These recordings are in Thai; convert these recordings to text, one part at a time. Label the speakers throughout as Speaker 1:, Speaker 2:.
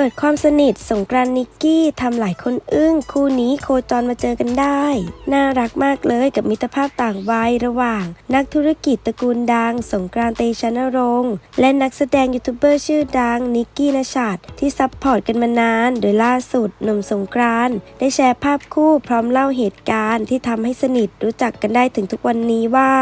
Speaker 1: เปิดความสนิทสงกรานนิกกี้ทำหลายคนอึ้ง คู่นี้โคจรมาเจอกันได้ น่ารักมากเลยกับมิตรภาพต่างวัยระหว่าง นักธุรกิจตระกูลดัง สงกรานเตชะนรงค์และนักแสดงยูทูบเบอร์ชื่อดังนิกกี้นชัดที่ซัพพอร์ตกันมานาน โดยล่าสุดหนุ่มสงกรานได้แชร์ภาพคู่พร้อมเล่าเหตุการณ์ที่ทำให้สนิทรู้จักกันได้ถึงทุกวันนี้ว่า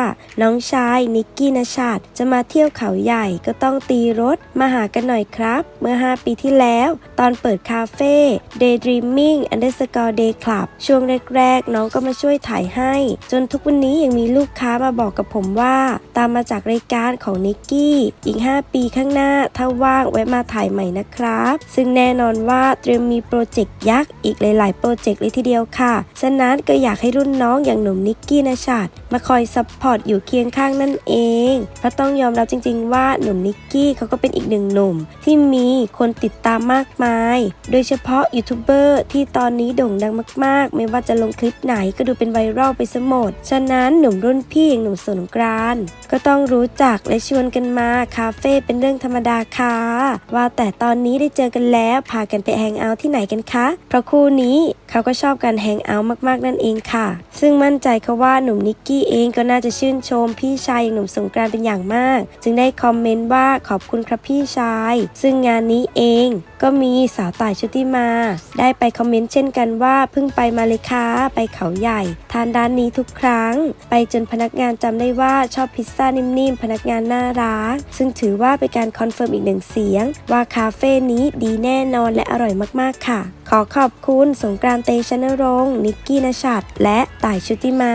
Speaker 1: น้องชายนิกกี้นชัดจะมาเที่ยวเขาใหญ่ก็ต้องตีรถมาหากันหน่อยครับ เมื่อ 5 ปีที่แล้วตอนเปิดคาเฟ่ Daydreaming Underscore Day Club ช่วงแรกๆ น้องก็มาช่วยถ่ายให้ จนทุกวันนี้ยังมีลูกค้ามาบอกกับผมว่า ตามมาจากรายการของนิกกี้ อีก 5 ปีข้างหน้า ถ้าว่างแวะมาถ่ายใหม่นะครับ ซึ่งแน่นอนว่าเตรียมมีโปรเจกต์ยักษ์อีกหลายๆ โปรเจกต์เลยทีเดียวค่ะ ฉะนั้นก็อยากให้รุ่นน้องอย่างหนุ่มนิกกี้นะชัดมาคอยซัพพอร์ตอยู่เคียงข้างนั่นเอง เพราะต้องยอมรับจริง ๆ ว่าหนุ่มนิกกี้เขาก็เป็นอีกหนึ่งหนุ่มที่มีคนติดตามมากมาย โดยเฉพาะยูทูบเบอร์ที่ตอนนี้โด่งดังมาก ๆ ไม่ว่าจะลงคลิปไหนก็ดูเป็นไวรัลไปซะหมด ฉะนั้นหนุ่มรุ่นพี่อย่างหนุ่มสงกรานก็ต้องรู้จักและชวนกันมาคาเฟ่เป็นเรื่องธรรมดาค่ะ ว่าแต่ตอนนี้ได้เจอกันแล้วพากันไปแฮงเอาท์ที่ไหนกันคะ เพราะคู่นี้เขาก็ชอบการแฮงเอาท์มากๆนั่นเองค่ะ ซึ่งมั่นใจค่ะว่าหนุ่มนิกกี้เองก็น่าจะชื่นชมพี่ชายอย่างหนุ่มสงกรานเป็นอย่างมาก จึงได้คอมเมนต์ว่าขอบคุณครับพี่ชาย ซึ่งงานนี้เองก็็มีสาวต่ายชุติมา ได้ไปคอมเมนต์เช่นกันว่าเพิ่งไปมาเลยค่ะไปเขาใหญ่ ทานร้านนี้ทุกครั้ง ไปจนพนักงานจำได้ว่าชอบพิซซ่านิ่มๆ พนักงานน่ารัก ซึ่งถือว่าเป็นการคอนเฟิร์มอีกหนึ่งเสียง ว่าคาเฟ่นี้ดีแน่นอนและอร่อยมากๆค่ะ ขอขอบคุณสงกรานต์เตชนรงค์นิกกี้นชัดและต่ายชุติมา